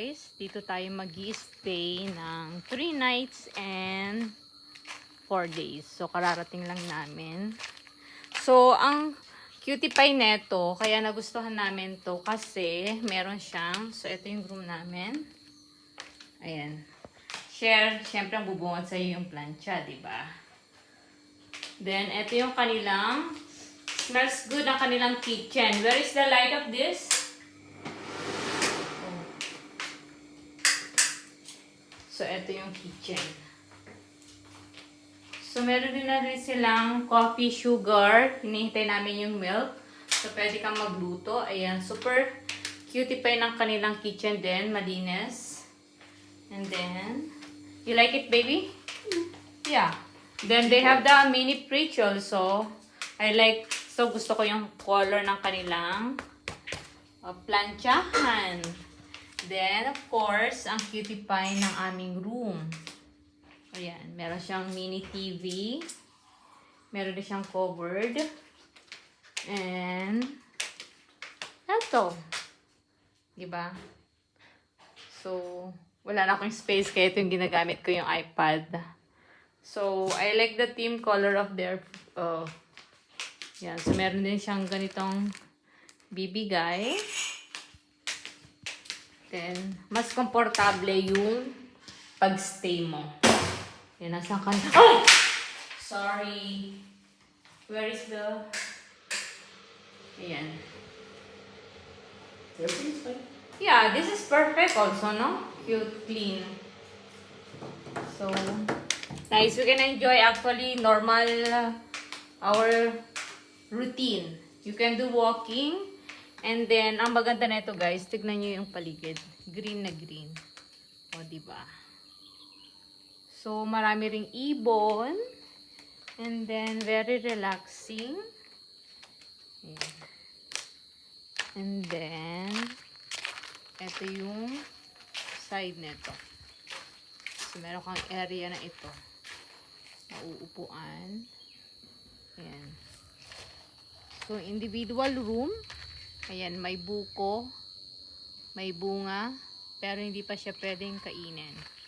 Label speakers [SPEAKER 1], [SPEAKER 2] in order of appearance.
[SPEAKER 1] Guys, dito tayo mag stay ng 3 nights and 4 days. So, kararating lang namin. So, ang cutie pie neto, kaya nagustuhan namin to kasi meron siyang, so ito yung room namin. Ayan. Share, syempre ang bubungad sa yung plancha, ba? Then, ito yung kanilang, smells good ang kanilang kitchen. Where is the light of this? So, ito yung kitchen. So, meron din na rin silang coffee, sugar. Hinihintay namin yung milk. So, pwede kang magluto. Ayan, super cutie pa ng kanilang kitchen din. Malinis. And then, you like it, baby? Yeah. Then, they have the mini fridge also. I like, so gusto ko yung color ng kanilang uh, planchahan. Then, of course, ang cutie pie ng aming room. Ayan, meron siyang mini TV. Meron din siyang covered. And, eto. Diba? So, wala na akong space kaya ito yung ginagamit ko yung iPad. So, I like the theme color of their, uh, yan. So, meron din siyang ganitong bibigay. Then, mas komportable yung pag-stay mo. Yan, nasa kan... Ay! Sorry. Where is the... Ayan.
[SPEAKER 2] Everything's fine.
[SPEAKER 1] Yeah, this is perfect also, no? Cute, clean. So, nice. We can enjoy actually normal, uh, our routine. You can do walking. And then, ang maganda na ito guys, tignan nyo yung paligid. Green na green. O, diba? So, marami ring ibon. And then, very relaxing. Ayan. And then, ito yung side nito. So, meron kang area na ito. Mauupuan. Ayan. So, individual room. Ayan, may buko. May bunga. Pero hindi pa siya pwedeng kainin.